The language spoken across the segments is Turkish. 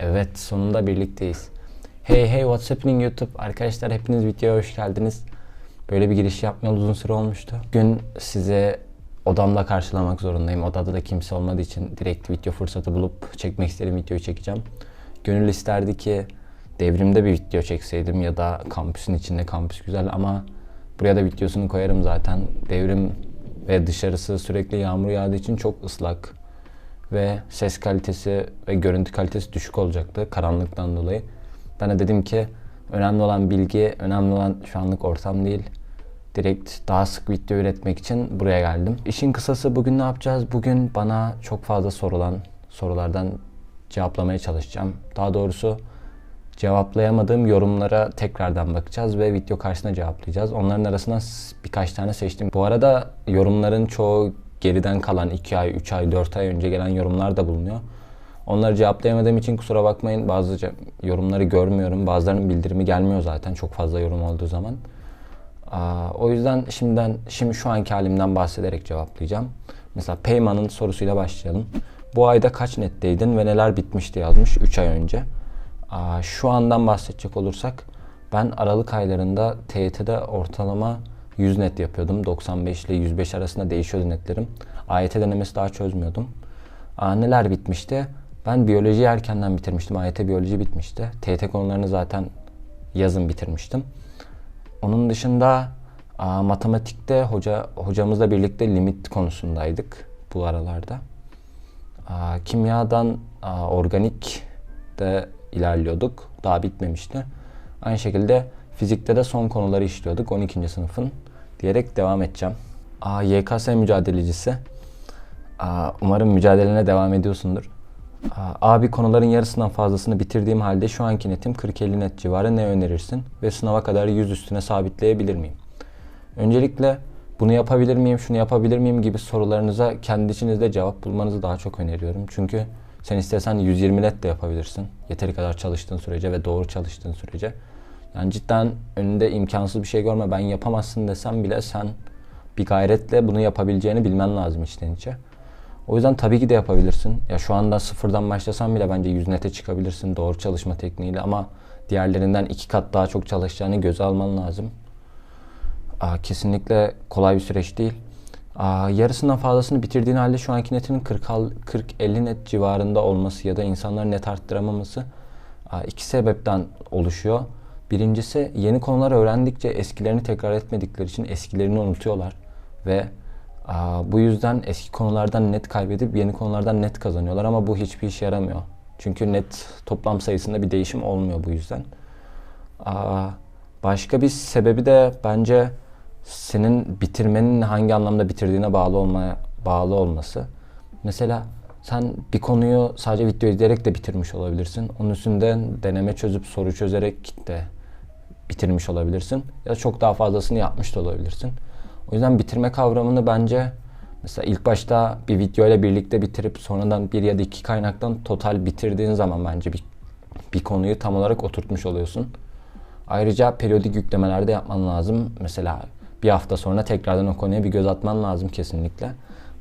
Evet sonunda birlikteyiz. Hey hey what's happening YouTube? Arkadaşlar hepiniz videoya hoş geldiniz. Böyle bir giriş yapmayalı uzun süre olmuştu. Bugün size odamda karşılamak zorundayım. Odada da kimse olmadığı için direkt video fırsatı bulup çekmek istediğim videoyu çekeceğim. Gönül isterdi ki devrimde bir video çekseydim ya da kampüsün içinde kampüs güzel ama buraya da videosunu koyarım zaten. Devrim ve dışarısı sürekli yağmur yağdığı için çok ıslak ve ses kalitesi ve görüntü kalitesi düşük olacaktı karanlıktan dolayı. Ben de dedim ki önemli olan bilgi, önemli olan şu anlık ortam değil. Direkt daha sık video üretmek için buraya geldim. İşin kısası bugün ne yapacağız? Bugün bana çok fazla sorulan sorulardan cevaplamaya çalışacağım. Daha doğrusu cevaplayamadığım yorumlara tekrardan bakacağız ve video karşısına cevaplayacağız. Onların arasından birkaç tane seçtim. Bu arada yorumların çoğu geriden kalan 2 ay, 3 ay, 4 ay önce gelen yorumlar da bulunuyor. Onları cevaplayamadığım için kusura bakmayın. Bazı yorumları görmüyorum. Bazılarının bildirimi gelmiyor zaten çok fazla yorum olduğu zaman. O yüzden şimdiden şimdi şu anki halimden bahsederek cevaplayacağım. Mesela Peyman'ın sorusuyla başlayalım. Bu ayda kaç netteydin ve neler bitmişti yazmış 3 ay önce. Aa, şu andan bahsedecek olursak ben Aralık aylarında TYT'de ortalama 100 net yapıyordum. 95 ile 105 arasında değişiyordu netlerim. AYT denemesi daha çözmüyordum. Aa, neler bitmişti? Ben biyoloji erkenden bitirmiştim. AYT biyoloji bitmişti. TYT konularını zaten yazın bitirmiştim. Onun dışında aa, matematikte hoca hocamızla birlikte limit konusundaydık bu aralarda. Aa, kimyadan aa, organik de ilerliyorduk. Daha bitmemişti. Aynı şekilde fizikte de son konuları işliyorduk 12. sınıfın diyerek devam edeceğim. Aa, YKS mücadelecisi. Aa, umarım mücadelene devam ediyorsundur. Aa, abi konuların yarısından fazlasını bitirdiğim halde şu anki netim 40-50 net civarı ne önerirsin? Ve sınava kadar 100 üstüne sabitleyebilir miyim? Öncelikle bunu yapabilir miyim, şunu yapabilir miyim gibi sorularınıza kendi içinizde cevap bulmanızı daha çok öneriyorum. Çünkü sen istesen 120 net de yapabilirsin. Yeteri kadar çalıştığın sürece ve doğru çalıştığın sürece. Yani cidden önünde imkansız bir şey görme. Ben yapamazsın desem bile sen bir gayretle bunu yapabileceğini bilmen lazım içten içe. O yüzden tabii ki de yapabilirsin. Ya şu anda sıfırdan başlasan bile bence 100 nete çıkabilirsin doğru çalışma tekniğiyle ama diğerlerinden iki kat daha çok çalışacağını göze alman lazım. Aa, kesinlikle kolay bir süreç değil. Aa, yarısından fazlasını bitirdiğin halde şu anki netinin 40-50 net civarında olması ya da insanların net arttıramaması aa, iki sebepten oluşuyor. Birincisi yeni konular öğrendikçe eskilerini tekrar etmedikleri için eskilerini unutuyorlar ve aa, bu yüzden eski konulardan net kaybedip yeni konulardan net kazanıyorlar ama bu hiçbir işe yaramıyor. Çünkü net toplam sayısında bir değişim olmuyor bu yüzden. Aa, başka bir sebebi de bence senin bitirmenin hangi anlamda bitirdiğine bağlı olmaya bağlı olması. Mesela sen bir konuyu sadece video izleyerek de bitirmiş olabilirsin. Onun üstünden deneme çözüp soru çözerek de bitirmiş olabilirsin. Ya çok daha fazlasını yapmış da olabilirsin. O yüzden bitirme kavramını bence mesela ilk başta bir video ile birlikte bitirip sonradan bir ya da iki kaynaktan total bitirdiğin zaman bence bir, bir konuyu tam olarak oturtmuş oluyorsun. Ayrıca periyodik yüklemeler de yapman lazım. Mesela bir hafta sonra tekrardan o konuya bir göz atman lazım kesinlikle.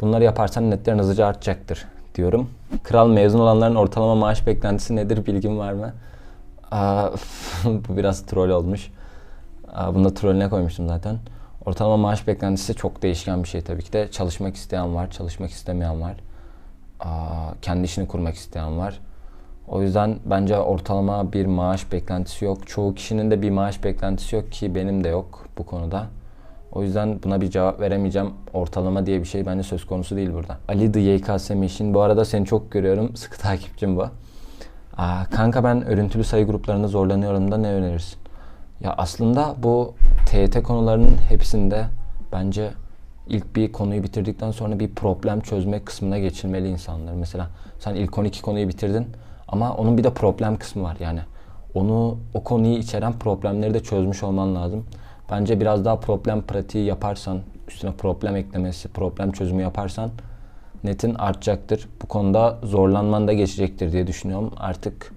Bunları yaparsan netlerin hızlıca artacaktır diyorum. Kral mezun olanların ortalama maaş beklentisi nedir bilgin var mı? Bu biraz troll olmuş. Aa, bunu da trolüne koymuştum zaten. Ortalama maaş beklentisi çok değişken bir şey tabii ki de. Çalışmak isteyen var, çalışmak istemeyen var. Kendi işini kurmak isteyen var. O yüzden bence ortalama bir maaş beklentisi yok. Çoğu kişinin de bir maaş beklentisi yok ki benim de yok bu konuda. O yüzden buna bir cevap veremeyeceğim. Ortalama diye bir şey bence söz konusu değil burada. Ali The YKS Mission. Bu arada seni çok görüyorum. Sıkı takipçim bu. Aa, kanka ben örüntülü sayı gruplarında zorlanıyorum da ne önerirsin? Ya aslında bu TYT konularının hepsinde bence ilk bir konuyu bitirdikten sonra bir problem çözme kısmına geçilmeli insanlar. Mesela sen ilk 12 konuyu bitirdin ama onun bir de problem kısmı var yani. Onu o konuyu içeren problemleri de çözmüş olman lazım. Bence biraz daha problem pratiği yaparsan, üstüne problem eklemesi, problem çözümü yaparsan netin artacaktır. Bu konuda zorlanman da geçecektir diye düşünüyorum. Artık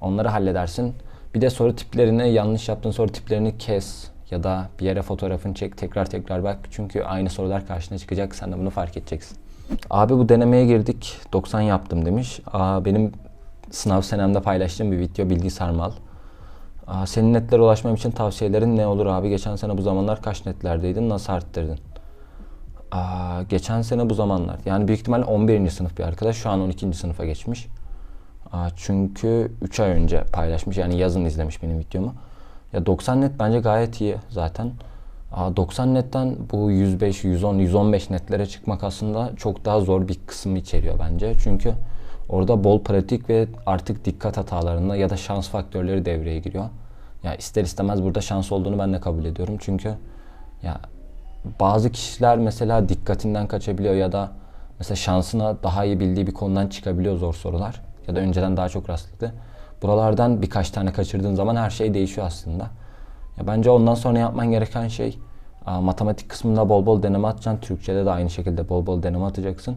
onları halledersin. Bir de soru tiplerini, yanlış yaptığın soru tiplerini kes ya da bir yere fotoğrafını çek, tekrar tekrar bak. Çünkü aynı sorular karşına çıkacak. Sen de bunu fark edeceksin. Abi bu denemeye girdik. 90 yaptım demiş. Aa, benim sınav senemde paylaştığım bir video bilgi sarmal. Aa, senin netlere ulaşmam için tavsiyelerin ne olur abi? Geçen sene bu zamanlar kaç netlerdeydin? Nasıl arttırdın? Aa, geçen sene bu zamanlar. Yani büyük ihtimalle 11. sınıf bir arkadaş. Şu an 12. sınıfa geçmiş. Aa, çünkü 3 ay önce paylaşmış. Yani yazın izlemiş benim videomu. Ya 90 net bence gayet iyi zaten. Aa, 90 netten bu 105, 110, 115 netlere çıkmak aslında çok daha zor bir kısmı içeriyor bence. Çünkü orada bol pratik ve artık dikkat hatalarında ya da şans faktörleri devreye giriyor. Ya ister istemez burada şans olduğunu ben de kabul ediyorum. Çünkü ya bazı kişiler mesela dikkatinden kaçabiliyor ya da mesela şansına daha iyi bildiği bir konudan çıkabiliyor zor sorular. Ya da önceden daha çok rastladı. Buralardan birkaç tane kaçırdığın zaman her şey değişiyor aslında. Ya bence ondan sonra yapman gereken şey matematik kısmında bol bol deneme atacaksın. Türkçede de aynı şekilde bol bol deneme atacaksın.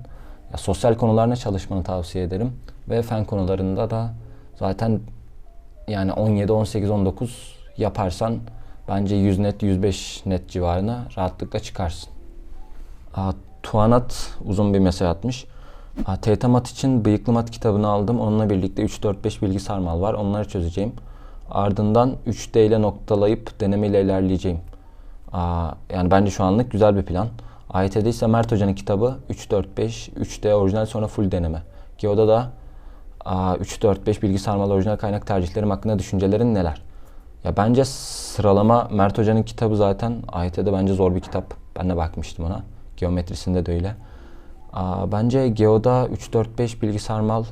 Ya, sosyal konularına çalışmanı tavsiye ederim. Ve fen konularında da zaten yani 17, 18, 19 yaparsan bence 100 net, 105 net civarına rahatlıkla çıkarsın. Aa, Tuanat uzun bir mesaj atmış. Aa, Mat için bıyıklı mat kitabını aldım. Onunla birlikte 3, 4, 5 bilgi sarmal var. Onları çözeceğim. Ardından 3D ile noktalayıp denemeyle ilerleyeceğim. Aa, yani bence şu anlık güzel bir plan. AYT'de ise Mert Hoca'nın kitabı 3, 4, 5, 3D orijinal sonra full deneme. Geo'da da aa, 3, 4, 5 bilgi sarmalı orijinal kaynak tercihlerim hakkında düşüncelerin neler? Ya bence sıralama Mert Hoca'nın kitabı zaten AYT'de bence zor bir kitap. Ben de bakmıştım ona. Geometrisinde de öyle. Aa, bence Geo'da 3, 4, 5 bilgi sarmal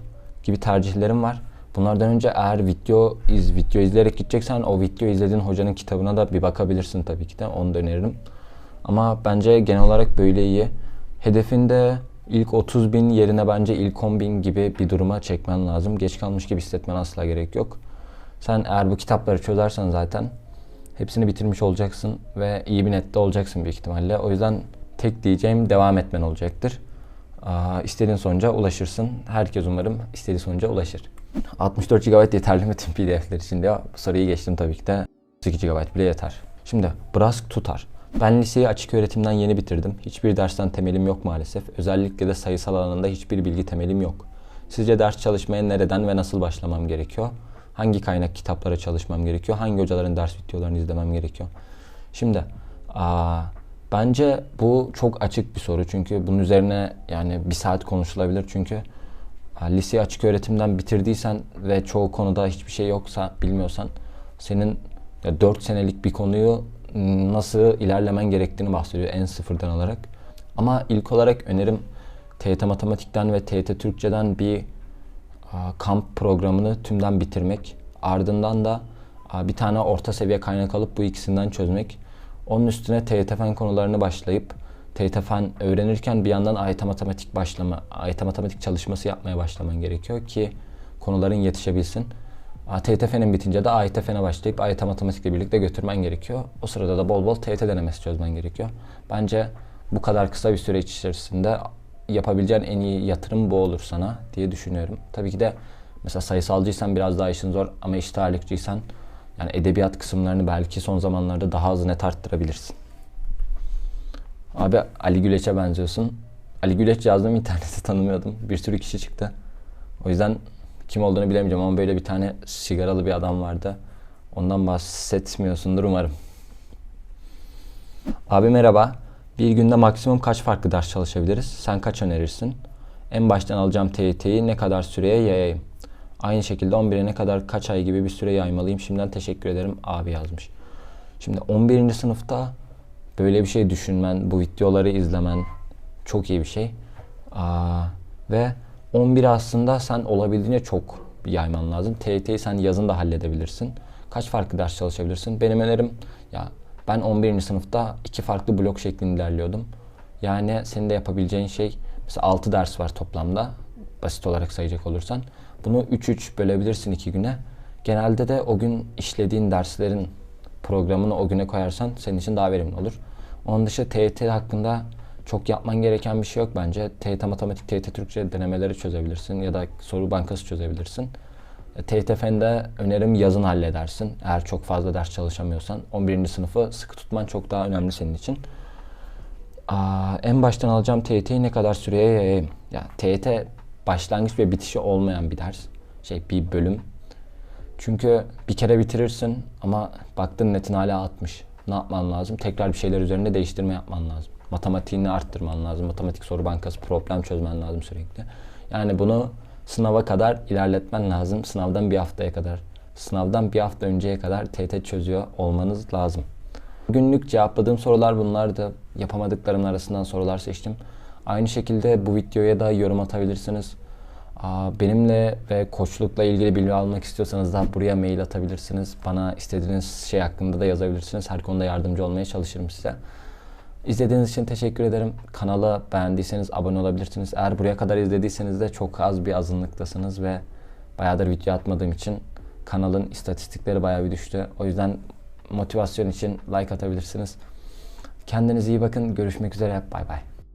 gibi tercihlerim var. Bunlardan önce eğer video iz video izleyerek gideceksen o video izlediğin hocanın kitabına da bir bakabilirsin tabii ki de. Onu da öneririm. Ama bence genel olarak böyle iyi. Hedefinde ilk 30 bin yerine bence ilk 10 bin gibi bir duruma çekmen lazım. Geç kalmış gibi hissetmen asla gerek yok. Sen eğer bu kitapları çözersen zaten hepsini bitirmiş olacaksın ve iyi bir nette olacaksın büyük ihtimalle. O yüzden tek diyeceğim devam etmen olacaktır. Aa, istediğin sonuca ulaşırsın. Herkes umarım istediği sonuca ulaşır. 64 GB yeterli mi tüm PDF'ler için diyor. Bu soruyu geçtim tabii ki de. 8 GB bile yeter. Şimdi Brask tutar. Ben liseyi açık öğretimden yeni bitirdim. Hiçbir dersten temelim yok maalesef. Özellikle de sayısal alanında hiçbir bilgi temelim yok. Sizce ders çalışmaya nereden ve nasıl başlamam gerekiyor? Hangi kaynak kitaplara çalışmam gerekiyor? Hangi hocaların ders videolarını izlemem gerekiyor? Şimdi aa, bence bu çok açık bir soru. Çünkü bunun üzerine yani bir saat konuşulabilir. Çünkü aa, liseyi açık öğretimden bitirdiysen ve çoğu konuda hiçbir şey yoksa bilmiyorsan senin ya 4 senelik bir konuyu nasıl ilerlemen gerektiğini bahsediyor en sıfırdan alarak. Ama ilk olarak önerim TYT Matematik'ten ve TYT Türkçe'den bir kamp programını tümden bitirmek. Ardından da bir tane orta seviye kaynak alıp bu ikisinden çözmek. Onun üstüne TYT Fen konularını başlayıp TYT Fen öğrenirken bir yandan AYT Matematik başlama, AYT Matematik çalışması yapmaya başlaman gerekiyor ki konuların yetişebilsin. TYT Fen'in bitince de AYT Fen'e başlayıp AYT Matematik'le birlikte götürmen gerekiyor. O sırada da bol bol TYT denemesi çözmen gerekiyor. Bence bu kadar kısa bir süreç içerisinde yapabileceğin en iyi yatırım bu olur sana diye düşünüyorum. Tabii ki de mesela sayısalcıysan biraz daha işin zor ama eşit ağırlıkçıysan yani edebiyat kısımlarını belki son zamanlarda daha az net arttırabilirsin. Abi Ali Güleç'e benziyorsun. Ali Güleç yazdım internette tanımıyordum. Bir sürü kişi çıktı. O yüzden kim olduğunu bilemeyeceğim ama böyle bir tane sigaralı bir adam vardı. Ondan bahsetmiyorsundur umarım. Abi merhaba. Bir günde maksimum kaç farklı ders çalışabiliriz? Sen kaç önerirsin? En baştan alacağım TYT'yi ne kadar süreye yayayım? Aynı şekilde 11'e ne kadar kaç ay gibi bir süre yaymalıyım? Şimdiden teşekkür ederim abi yazmış. Şimdi 11. sınıfta böyle bir şey düşünmen, bu videoları izlemen çok iyi bir şey. Aa, ve 11 aslında sen olabildiğince çok yayman lazım. TYT'yi sen yazın da halledebilirsin. Kaç farklı ders çalışabilirsin? Benim önerim ya ben 11. sınıfta iki farklı blok şeklinde ilerliyordum. Yani senin de yapabileceğin şey mesela 6 ders var toplamda basit olarak sayacak olursan. Bunu 3-3 bölebilirsin iki güne. Genelde de o gün işlediğin derslerin programını o güne koyarsan senin için daha verimli olur. Onun dışında TYT hakkında çok yapman gereken bir şey yok bence. TYT Matematik, TYT Türkçe denemeleri çözebilirsin ya da soru bankası çözebilirsin. TYT Fen'de önerim yazın halledersin. Eğer çok fazla ders çalışamıyorsan. 11. sınıfı sıkı tutman çok daha önemli senin için. Aa, en baştan alacağım TYT'yi ne kadar süreye yayayım? Ya TYT başlangıç ve bitişi olmayan bir ders. şey bir bölüm. Çünkü bir kere bitirirsin ama baktın netin hala 60. Ne yapman lazım? Tekrar bir şeyler üzerinde değiştirme yapman lazım. Matematiğini arttırman lazım. Matematik soru bankası problem çözmen lazım sürekli. Yani bunu sınava kadar ilerletmen lazım. Sınavdan bir haftaya kadar. Sınavdan bir hafta önceye kadar TET çözüyor olmanız lazım. Günlük cevapladığım sorular bunlardı. Yapamadıklarım arasından sorular seçtim. Aynı şekilde bu videoya da yorum atabilirsiniz. Benimle ve koçlukla ilgili bilgi almak istiyorsanız da buraya mail atabilirsiniz. Bana istediğiniz şey hakkında da yazabilirsiniz. Her konuda yardımcı olmaya çalışırım size. İzlediğiniz için teşekkür ederim. Kanala beğendiyseniz abone olabilirsiniz. Eğer buraya kadar izlediyseniz de çok az bir azınlıktasınız ve bayağıdır video atmadığım için kanalın istatistikleri bayağı bir düştü. O yüzden motivasyon için like atabilirsiniz. Kendinize iyi bakın. Görüşmek üzere. Bay bay.